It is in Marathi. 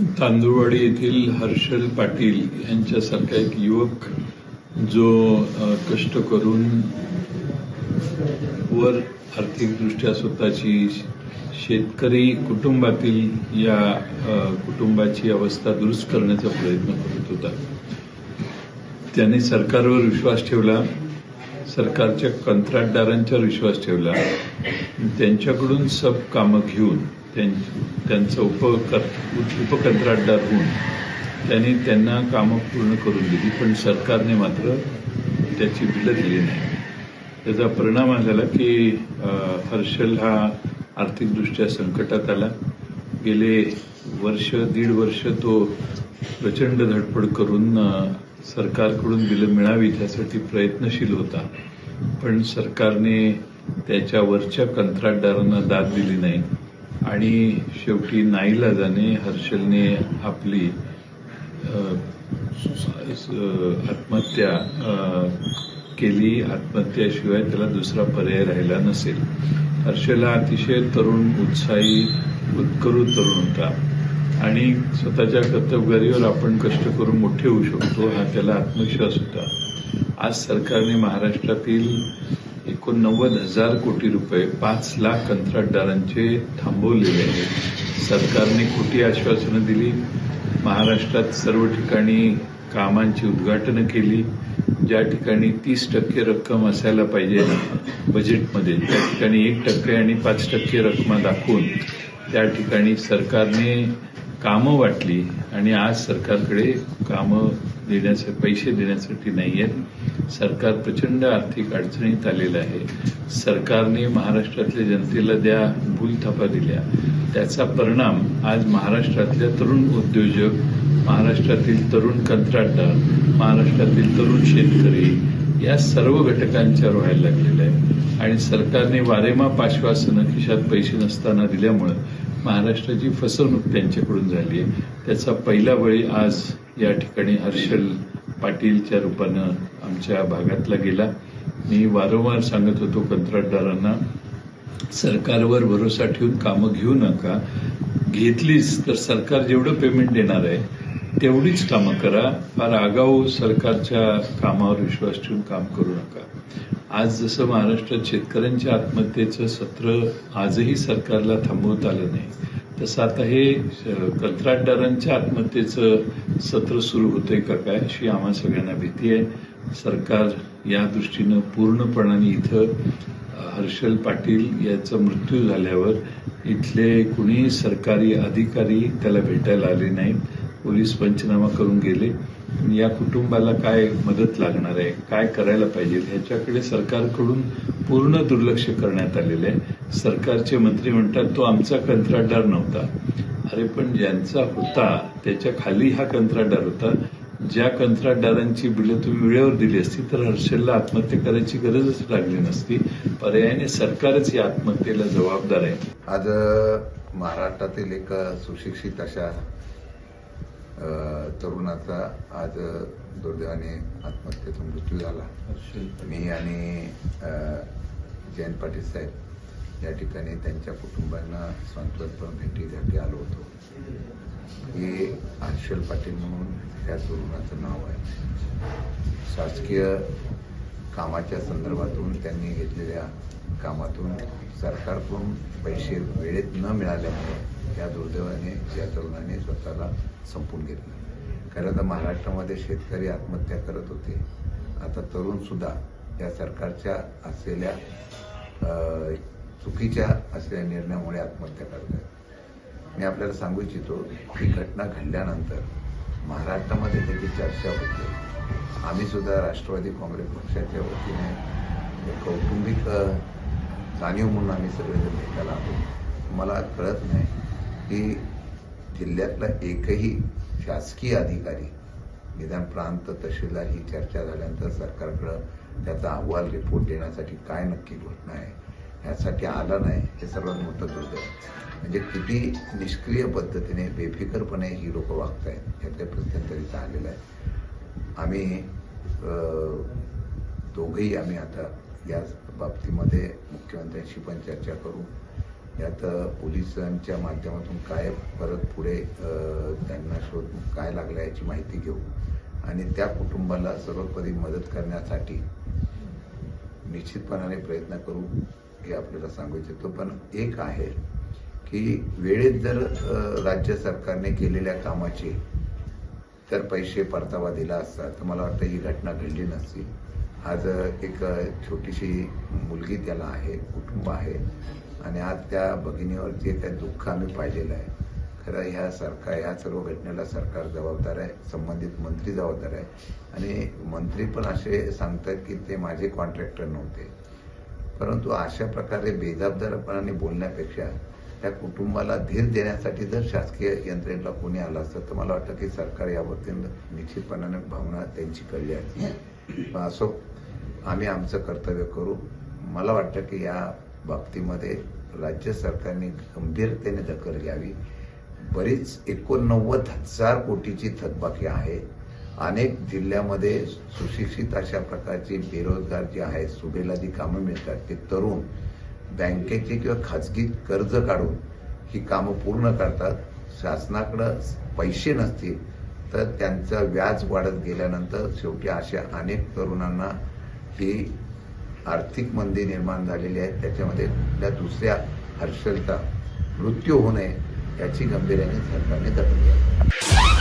तांदुळवाडी येथील हर्षल पाटील यांच्यासारखा एक युवक जो कष्ट करून वर आर्थिकदृष्ट्या स्वतःची शेतकरी कुटुंबातील या कुटुंबाची अवस्था दुरुस्त करण्याचा प्रयत्न करत होता. त्याने सरकारवर विश्वास ठेवला. सरकारच्या कंत्राटदारांच्यावर विश्वास ठेवला. त्यांच्याकडून सब कामं घेऊन त्यां- त्यांचं उपकर उपकंत्राटदार होऊन त्यांनी त्यांना कामं पूर्ण करून दिली. पण सरकारने मात्र त्याची बिलं दिली नाही. त्याचा परिणाम हा झाला की हर्षल हा आर्थिकदृष्ट्या संकटात आला. गेले वर्ष दीड वर्ष तो प्रचंड धडपड करून सरकारकडून बिलं मिळावी त्यासाठी प्रयत्नशील होता. पण सरकारने त्याच्यावरच्या कंत्राटदारांना दाद दिली नाही. आणि शेवटी नाईलाजाने हर्षलने आपली आत्महत्या केली. आत्महत्याशिवाय त्याला दुसरा पर्याय राहिला नसेल. हर्षल हा अतिशय तरुण उत्साही उत्करू तरुण होता. आणि स्वतःच्या कर्तबगारीवर आपण कष्ट करून मोठे होऊ शकतो हा त्याला आत्मविश्वास होता. आज सरकारने महाराष्ट्रातील एकोणनव्वद हजार कोटी रुपये पाच लाख कंत्राटदारांचे थांबवलेले आहेत. सरकारने खोटी आश्वासनं दिली. महाराष्ट्रात सर्व ठिकाणी कामांची उद्घाटनं केली. ज्या ठिकाणी तीस टक्के रक्कम असायला पाहिजे बजेटमध्ये त्या ठिकाणी एक टक्के आणि पाच टक्के रक्कम दाखवून त्या ठिकाणी सरकारने कामं वाटली आणि आज सरकारकडे कामं देण्याचे पैसे देण्यासाठी नाही आहेत सरकार प्रचंड आर्थिक अडचणीत आलेलं आहे. सरकारने महाराष्ट्रातल्या जनतेला द्या भूलथापा दिल्या. त्याचा परिणाम आज महाराष्ट्रातल्या तरुण उद्योजक महाराष्ट्रातील तरुण कंत्राटदार महाराष्ट्रातील तरुण शेतकरी या सर्व घटकांच्या व्हायला लागलेल्या आहे आणि सरकारने वारेमा पाश्वासनं खिशात पैसे नसताना दिल्यामुळं महाराष्ट्राची फसवणूक त्यांच्याकडून झाली आहे. त्याचा पहिला बळी आज या ठिकाणी हर्षल पाटीलच्या रूपानं आमच्या भागातला गेला. मी वारंवार सांगत होतो कंत्राटदारांना सरकारवर भरोसा ठेवून कामं घेऊ नका. घेतलीच तर सरकार जेवढं पेमेंट देणार आहे तेवढीच कामं करा. फार आगाऊ सरकारच्या कामावर विश्वास ठेवून काम करू नका. आज जसं महाराष्ट्रात शेतकऱ्यांच्या आत्महत्येचं सत्र आजही सरकारला थांबवत आलं नाही तसं आता हे कंत्राटदारांच्या आत्महत्येचं सत्र सुरू होतंय का काय अशी आम्हा सगळ्यांना भीती आहे. सरकार या दृष्टीनं पूर्णपणाने इथं हर्षल पाटील याचा मृत्यू झाल्यावर इथले कुणी सरकारी अधिकारी त्याला भेटायला आले नाहीत. पोलीस पंचनामा करून गेले. या कुटुंबाला काय मदत लागणार आहे? काय करायला पाहिजे? ह्याच्याकडे सरकारकडून पूर्ण दुर्लक्ष करण्यात आलेलं आहे. सरकारचे मंत्री म्हणतात तो आमचा कंत्राटदार नव्हता. अरे पण ज्यांचा होता त्याच्याखाली हा कंत्राटदार होता. ज्या कंत्राटदारांची बिलं तुम्ही वेळेवर दिली असती तर हर्षलला आत्महत्या करायची गरजच लागली नसती. पर्यायाने सरकारच या आत्महत्येला जबाबदार आहे. आज महाराष्ट्रातील एक सुशिक्षित अशा तरुणाचा आज दुर्दैवाने आत्महत्येतून मृत्यू झाला. मी आणि जयंत पाटील साहेब या ठिकाणी त्यांच्या कुटुंबांना सांत्वनपर भेटीसाठी आलो होतो. हे हर्षल पाटील म्हणून या तरुणाचं नाव आहे. शासकीय कामाच्या संदर्भातून त्यांनी घेतलेल्या कामातून सरकारकडून पैसे वेळेत न मिळाल्यामुळे त्या दुर्दैवाने त्या तरुणाने स्वतःला संपून घेतलं. खरं तर महाराष्ट्रामध्ये शेतकरी आत्महत्या करत होते. आता तरुणसुद्धा या सरकारच्या असलेल्या चुकीच्या असलेल्या निर्णयामुळे आत्महत्या करत आहेत मी आपल्याला सांगू इच्छितो ही घटना घडल्यानंतर महाराष्ट्रामध्ये त्याची चर्चा होते आम्ही सुद्धा राष्ट्रवादी काँग्रेस पक्षाच्या वतीने कौटुंबिक जाणीव म्हणून आम्ही सगळेजण भेटायला आलो मला कळत नाही की जिल्ह्यातला एकही शासकीय अधिकारी निदान प्रांत तहसीलदार ही चर्चा झाल्यानंतर सरकारकडं त्याचा अहवाल रिपोर्ट देण्यासाठी काय नक्की घोषणा आहे ह्यासाठी आला नाही हे सर्वात मोठं दुर्दैव म्हणजे किती निष्क्रिय पद्धतीने बेफिकरपणे ही लोक वागत आहेत यातल्या प्रत्यंतरीचा आलेला आहे. आम्ही दोघेही दोघंही आम्ही आता या बाबतीमध्ये मुख्यमंत्र्यांशी पण चर्चा करू. यात पोलिसांच्या माध्यमातून काय परत पुढे त्यांना शोध काय लागला याची माहिती घेऊ आणि त्या कुटुंबाला सर्वपरी मदत करण्यासाठी निश्चितपणाने प्रयत्न करू हे आपल्याला सांगू इच्छितो पण एक आहे की वेळेत जर राज्य सरकारने केलेल्या कामाचे तर पैसे परतावा दिला असता तर मला वाटतं ही घटना घडली नसती. आज एक छोटीशी मुलगी त्याला आहे कुटुंब आहे. आणि आज त्या भगिनीवरती काय दुःख आम्ही पाहिलेलं आहे खरं ह्या सरकार ह्या सर्व घटनेला सरकार जबाबदार आहे संबंधित मंत्री जबाबदार आहे. आणि मंत्री पण असे सांगतात की ते माझे कॉन्ट्रॅक्टर नव्हते. परंतु अशा प्रकारे बेजबाबदारपणाने बोलण्यापेक्षा त्या कुटुंबाला धीर देण्यासाठी जर शासकीय यंत्रणेला कोणी आलं असतं तर मला वाटतं की सरकार यावरती निश्चितपणाने भावना त्यांची कळली आहे असो आम्ही आमचं कर्तव्य करू. मला वाटतं की या बाबतीमध्ये राज्य सरकारने गंभीरतेने दखल घ्यावी. बरीच एकोणनव्वद हजार कोटीची थकबाकी आहे. अनेक जिल्ह्यामध्ये सुशिक्षित अशा प्रकारची बेरोजगार जे आहेत सुबेला जी कामं मिळतात ते तरुण बँकेचे किंवा खाजगी कर्ज काढून ही कामं पूर्ण करतात शासनाकडं पैसे नसतील तर त्यांचं व्याज वाढत गेल्यानंतर शेवटी अशा अनेक तरुणांना ही आर्थिक मंदी निर्माण झालेली आहे. त्याच्यामध्ये त्या दुसऱ्या हर्षलचा मृत्यू होऊ नये याची गंभीर्याने सरकारने दखल घ्यावी.